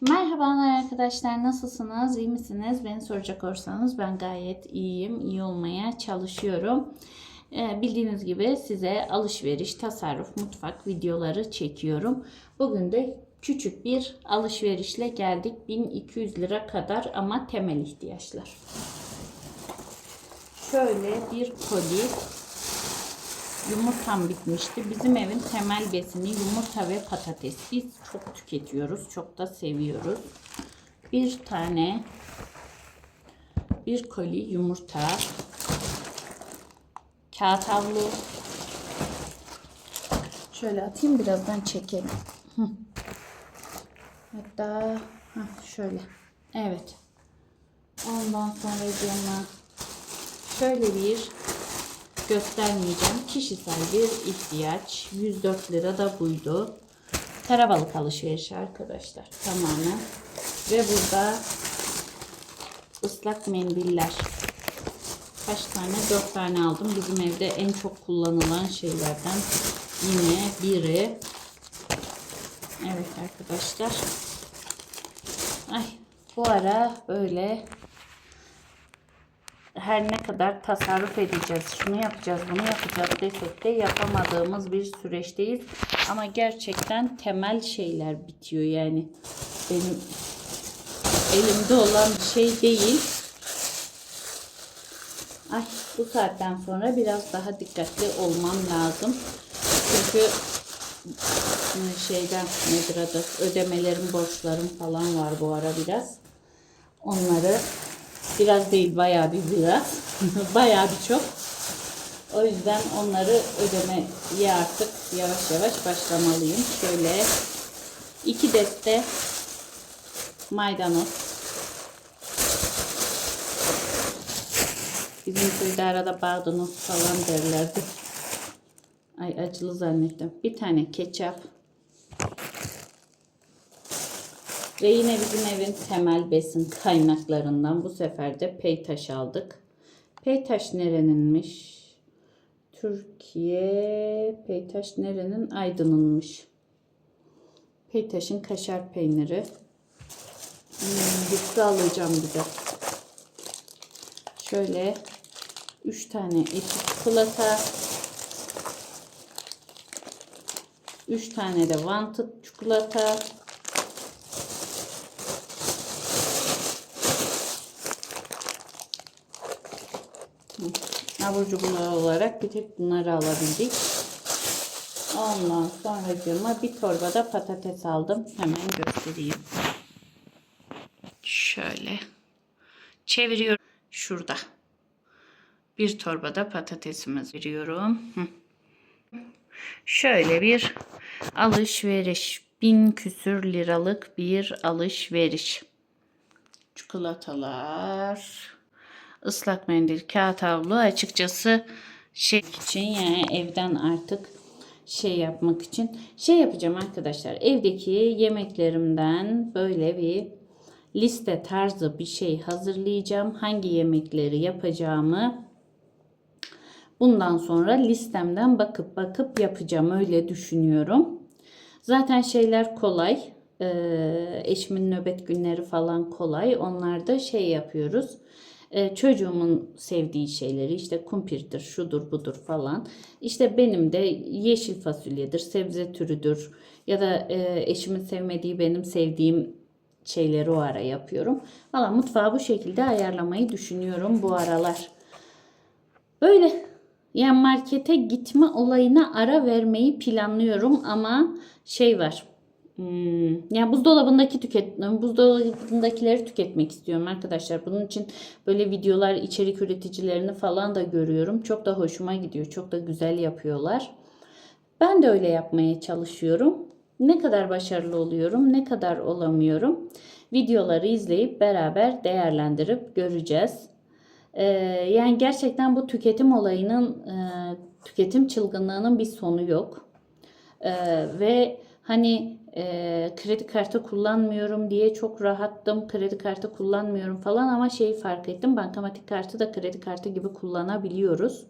Merhabalar arkadaşlar nasılsınız? İyi misiniz? Beni soracak olursanız ben gayet iyiyim iyi olmaya çalışıyorum. Ee, bildiğiniz gibi size alışveriş tasarruf mutfak videoları çekiyorum. Bugün de küçük bir alışverişle geldik. 1200 lira kadar ama temel ihtiyaçlar. Şöyle bir koli Yumurtam bitmişti. Bizim evin temel besini yumurta ve patates. Biz çok tüketiyoruz. Çok da seviyoruz. Bir tane bir koli yumurta. Kağıt havlu. Şöyle atayım birazdan çekelim. Hatta heh, şöyle. Evet. Ondan sonra cama şöyle bir göstermeyeceğim. Kişisel bir ihtiyaç. 104 lira da buydu. Karabalık alışverişi arkadaşlar. Tamamen. Ve burada ıslak mendiller. Kaç tane? 4 tane aldım. Bizim evde en çok kullanılan şeylerden yine biri. Evet arkadaşlar. Ay bu ara böyle her ne kadar tasarruf edeceğiz, şunu yapacağız, bunu yapacağız desek de yapamadığımız bir süreçteyiz. Ama gerçekten temel şeyler bitiyor yani. Benim elimde olan bir şey değil. Ay bu saatten sonra biraz daha dikkatli olmam lazım. Çünkü şeyden nedir adı ödemelerim, borçlarım falan var bu ara biraz. Onları Biraz değil bayağı bir biraz. bayağı bir çok. O yüzden onları ödemeye artık yavaş yavaş başlamalıyım. Şöyle iki deste maydanoz. Bizim köyde arada bağdanoz falan derlerdi. Ay acılı zannettim. Bir tane ketçap. Ve yine bizim evin temel besin kaynaklarından bu sefer de peytaş aldık. Peytaş nereninmiş? Türkiye Peytaş nerenin? Aydın'ınmış. Peytaş'ın kaşar peyniri. Hmm, yufka alacağım bir de. Şöyle 3 tane etik çikolata. 3 tane de wanted çikolata. Abur cuburlar olarak bir tek bunları alabildik. Ondan sonra bir torba da patates aldım. Hemen göstereyim. Şöyle çeviriyorum. Şurada. Bir torbada patatesimiz veriyorum. Şöyle bir alışveriş. Bin küsür liralık bir alışveriş. Çikolatalar ıslak mendil, kağıt havlu açıkçası şey için yani evden artık şey yapmak için şey yapacağım arkadaşlar. Evdeki yemeklerimden böyle bir liste tarzı bir şey hazırlayacağım. Hangi yemekleri yapacağımı bundan sonra listemden bakıp bakıp yapacağım. Öyle düşünüyorum. Zaten şeyler kolay. Ee, eşimin nöbet günleri falan kolay. Onlarda şey yapıyoruz e, çocuğumun sevdiği şeyleri işte kumpirdir, şudur budur falan. İşte benim de yeşil fasulyedir, sebze türüdür ya da e, eşimin sevmediği benim sevdiğim şeyleri o ara yapıyorum. Valla mutfağı bu şekilde ayarlamayı düşünüyorum bu aralar. Böyle yani markete gitme olayına ara vermeyi planlıyorum ama şey var yani buzdolabındaki tüket buzdolabındakileri tüketmek istiyorum arkadaşlar. Bunun için böyle videolar, içerik üreticilerini falan da görüyorum. Çok da hoşuma gidiyor. Çok da güzel yapıyorlar. Ben de öyle yapmaya çalışıyorum. Ne kadar başarılı oluyorum, ne kadar olamıyorum. Videoları izleyip beraber değerlendirip göreceğiz. Ee, yani gerçekten bu tüketim olayının, e, tüketim çılgınlığının bir sonu yok. Ee, ve hani e, kredi kartı kullanmıyorum diye çok rahattım. Kredi kartı kullanmıyorum falan ama şeyi fark ettim. Bankamatik kartı da kredi kartı gibi kullanabiliyoruz.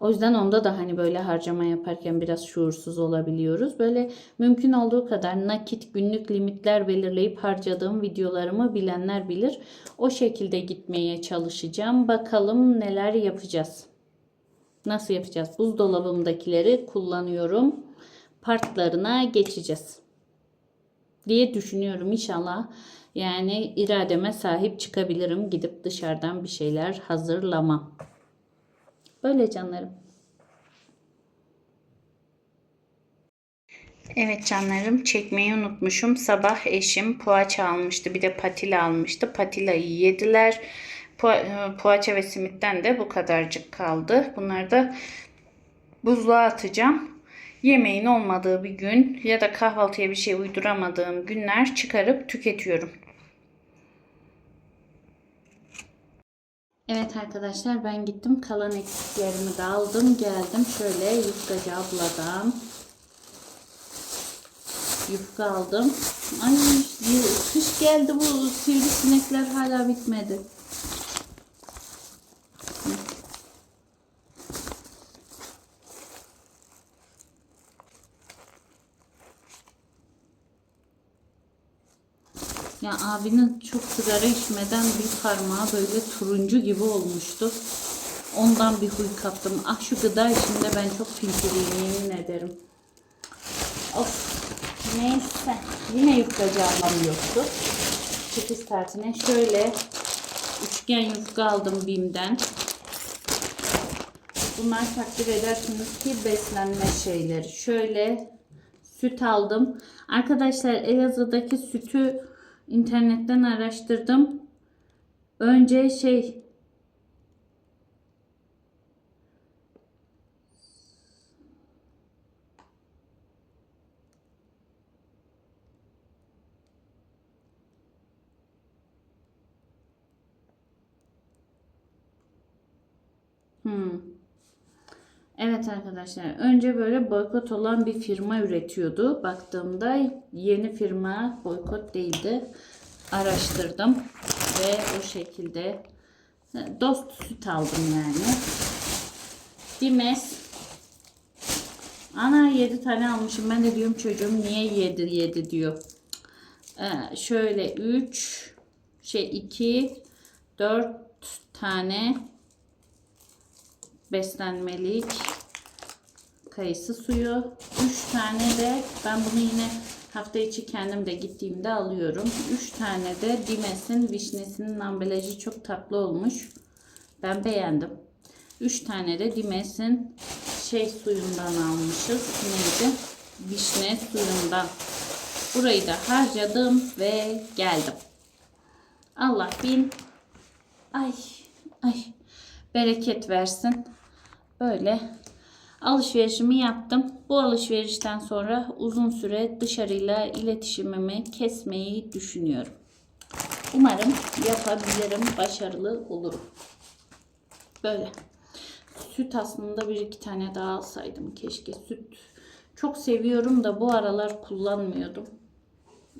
O yüzden onda da hani böyle harcama yaparken biraz şuursuz olabiliyoruz. Böyle mümkün olduğu kadar nakit günlük limitler belirleyip harcadığım videolarımı bilenler bilir. O şekilde gitmeye çalışacağım. Bakalım neler yapacağız. Nasıl yapacağız? Buzdolabımdakileri kullanıyorum. Partlarına geçeceğiz diye düşünüyorum inşallah. Yani irademe sahip çıkabilirim. Gidip dışarıdan bir şeyler hazırlamam. Böyle canlarım. Evet canlarım çekmeyi unutmuşum. Sabah eşim poğaça almıştı. Bir de patila almıştı. Patilayı yediler. Po- poğaça ve simitten de bu kadarcık kaldı. Bunları da buzluğa atacağım. Yemeğin olmadığı bir gün ya da kahvaltıya bir şey uyduramadığım günler çıkarıp tüketiyorum. Evet arkadaşlar ben gittim kalan eksiklerimi de aldım geldim şöyle yufkacı abladan yufka aldım. Ay kış geldi bu sivrisinekler hala bitmedi. Ya abinin çok sigara içmeden bir parmağı böyle turuncu gibi olmuştu. Ondan bir huy kaptım. Ah şu gıda içinde ben çok pimpiriyim yemin ederim. Of. Neyse. Yine yufkacı almam yoktu. Çıkış saatine şöyle üçgen yufka aldım BİM'den. Bunlar takdir edersiniz ki beslenme şeyleri. Şöyle süt aldım. Arkadaşlar Elazığ'daki sütü internetten araştırdım. Önce şey Hmm. Evet arkadaşlar önce böyle boykot olan bir firma üretiyordu. Baktığımda yeni firma boykot değildi. Araştırdım ve o şekilde dost süt aldım yani. Dimes Ana 7 tane almışım. Ben de diyorum çocuğum niye 7 7 diyor. Ee, şöyle 3 şey 2 4 tane beslenmelik kayısı suyu. 3 tane de ben bunu yine hafta içi kendim de gittiğimde alıyorum. 3 tane de Dimes'in vişnesinin ambalajı çok tatlı olmuş. Ben beğendim. 3 tane de Dimes'in şey suyundan almışız. Neydi? Vişne suyundan. Burayı da harcadım ve geldim. Allah bin ay ay bereket versin. Böyle alışverişimi yaptım. Bu alışverişten sonra uzun süre dışarıyla iletişimimi kesmeyi düşünüyorum. Umarım yapabilirim, başarılı olurum. Böyle. Süt aslında bir iki tane daha alsaydım keşke. Süt çok seviyorum da bu aralar kullanmıyordum.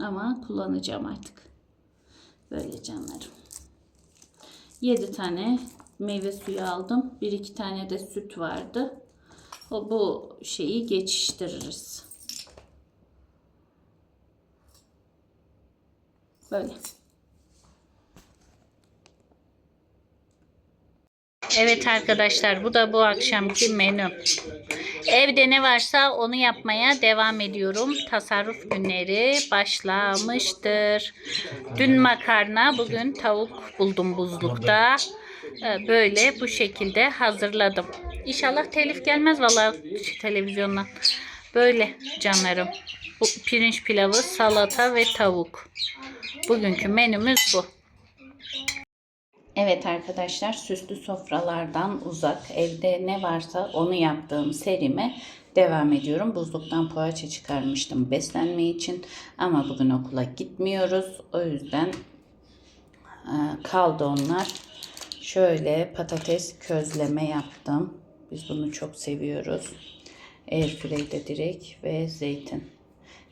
Ama kullanacağım artık. Böyle canlarım. 7 tane meyve suyu aldım. Bir iki tane de süt vardı. O bu şeyi geçiştiririz. Böyle. Evet arkadaşlar bu da bu akşamki menü. Evde ne varsa onu yapmaya devam ediyorum. Tasarruf günleri başlamıştır. Dün makarna, bugün tavuk buldum buzlukta. Ee, Böyle bu şekilde hazırladım. İnşallah telif gelmez vallahi televizyondan. Böyle canlarım. Bu pirinç pilavı, salata ve tavuk. Bugünkü menümüz bu. Evet arkadaşlar süslü sofralardan uzak evde ne varsa onu yaptığım serime devam ediyorum. Buzluktan poğaça çıkarmıştım beslenme için ama bugün okula gitmiyoruz. O yüzden e, kaldı onlar. Şöyle patates közleme yaptım. Biz bunu çok seviyoruz. Airfry'de direkt ve zeytin.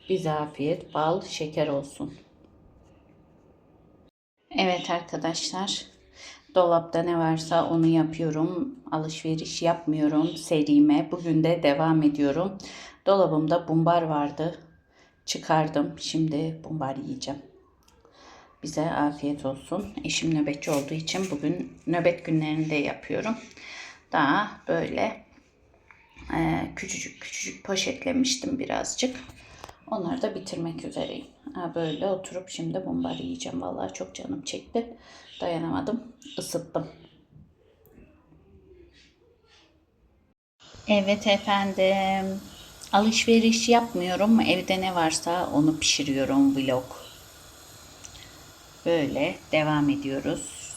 Bize afiyet, bal, şeker olsun. Evet arkadaşlar. Dolapta ne varsa onu yapıyorum. Alışveriş yapmıyorum serime. Bugün de devam ediyorum. Dolabımda bumbar vardı. Çıkardım. Şimdi bumbar yiyeceğim. Bize afiyet olsun. Eşim nöbetçi olduğu için bugün nöbet günlerinde yapıyorum. Daha böyle e, küçücük küçücük poşetlemiştim birazcık. Onları da bitirmek üzereyim. Ha, böyle oturup şimdi bumbar yiyeceğim. Vallahi çok canım çekti. Dayanamadım. Isıttım. Evet efendim. Alışveriş yapmıyorum. Evde ne varsa onu pişiriyorum vlog. Böyle devam ediyoruz.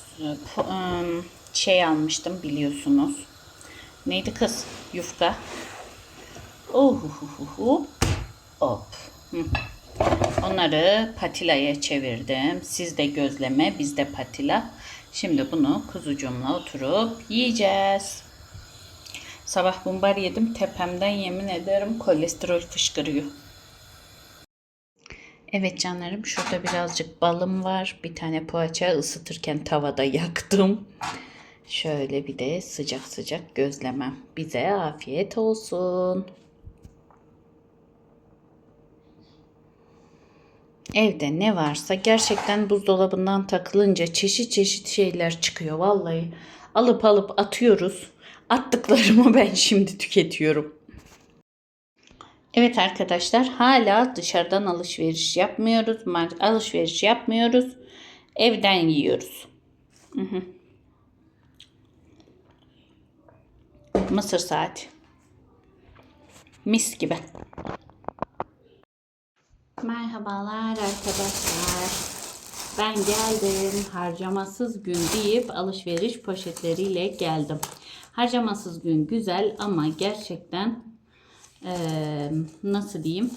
Şey almıştım biliyorsunuz. Neydi kız? Yufka. Uhuhuhu. Hop. Onları patilaya çevirdim. Siz de gözleme, biz de patila. Şimdi bunu kuzucuğumla oturup yiyeceğiz. Sabah bumbar yedim. Tepemden yemin ederim kolesterol fışkırıyor. Evet canlarım şurada birazcık balım var. Bir tane poğaça ısıtırken tavada yaktım. Şöyle bir de sıcak sıcak gözlemem. Bize afiyet olsun. Evde ne varsa gerçekten buzdolabından takılınca çeşit çeşit şeyler çıkıyor vallahi. Alıp alıp atıyoruz. Attıklarımı ben şimdi tüketiyorum. Evet arkadaşlar hala dışarıdan alışveriş yapmıyoruz. Alışveriş yapmıyoruz. Evden yiyoruz. Mısır saati. Mis gibi. Merhabalar arkadaşlar. Ben geldim. Harcamasız gün deyip alışveriş poşetleriyle geldim. Harcamasız gün güzel ama gerçekten nasıl diyeyim?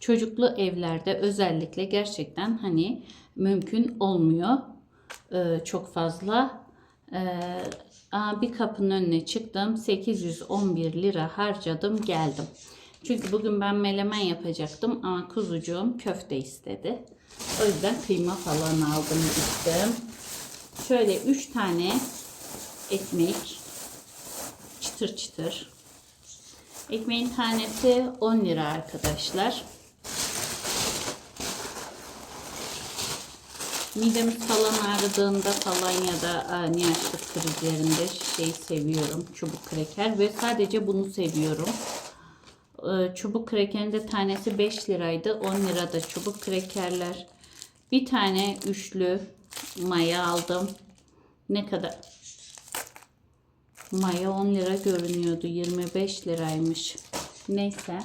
Çocuklu evlerde özellikle gerçekten hani mümkün olmuyor. Çok fazla. Bir kapının önüne çıktım. 811 lira harcadım geldim. Çünkü bugün ben melemen yapacaktım ama kuzucuğum köfte istedi. O yüzden kıyma falan aldım gittim. Şöyle 3 tane ekmek çıtır çıtır. Ekmeğin tanesi 10 lira arkadaşlar. Midemiz falan ağrıdığında falan ya da ani açlık krizlerinde şey seviyorum. Çubuk kreker ve sadece bunu seviyorum. Ee, Çubuk krekerin de tanesi 5 liraydı. 10 lirada çubuk krekerler. Bir tane üçlü maya aldım. Ne kadar? Maya 10 lira görünüyordu. 25 liraymış. Neyse.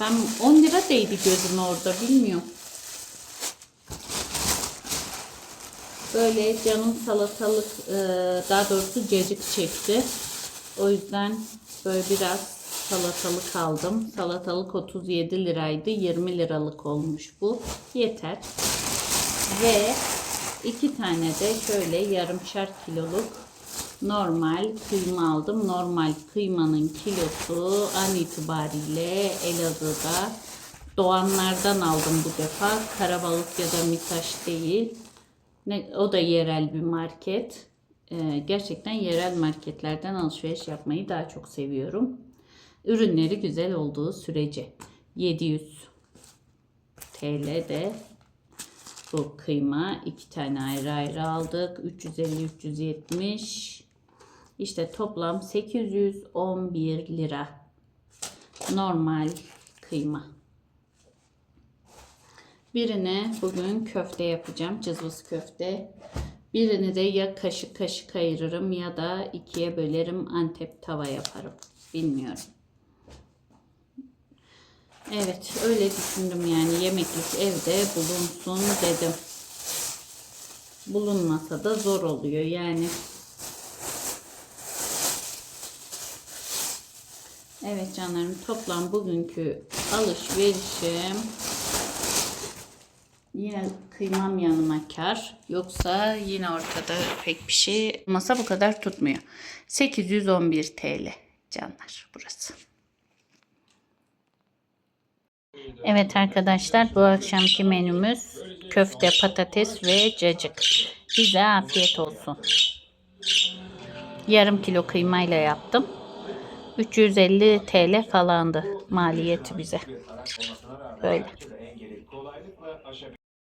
Ben 10 lira değdi gözüme orada bilmiyorum. Böyle canım salatalık e, daha doğrusu cacık çekti. O yüzden böyle biraz salatalık aldım. Salatalık 37 liraydı. 20 liralık olmuş bu. Yeter. Ve iki tane de şöyle yarımşar kiloluk normal kıyma aldım. Normal kıymanın kilosu an itibariyle Elazığ'da Doğanlardan aldım bu defa. Karabalık ya da Mitaş değil. Ne, o da yerel bir market. Ee, gerçekten yerel marketlerden alışveriş yapmayı daha çok seviyorum. Ürünleri güzel olduğu sürece. 700 TL de bu kıyma. iki tane ayrı ayrı aldık. 350-370 işte toplam 811 lira. Normal kıyma. Birine bugün köfte yapacağım. Cızvız köfte. Birini de ya kaşık kaşık ayırırım ya da ikiye bölerim Antep tava yaparım. Bilmiyorum. Evet öyle düşündüm yani yemeklik evde bulunsun dedim. Bulunmasa da zor oluyor yani. Evet canlarım toplam bugünkü alışverişim Yine kıymam yanıma kar. Yoksa yine ortada pek bir şey masa bu kadar tutmuyor. 811 TL canlar burası. Evet arkadaşlar bu akşamki menümüz köfte, patates ve cacık. Bize afiyet olsun. Yarım kilo kıymayla yaptım. 350 TL falandı maliyeti bize. Böyle.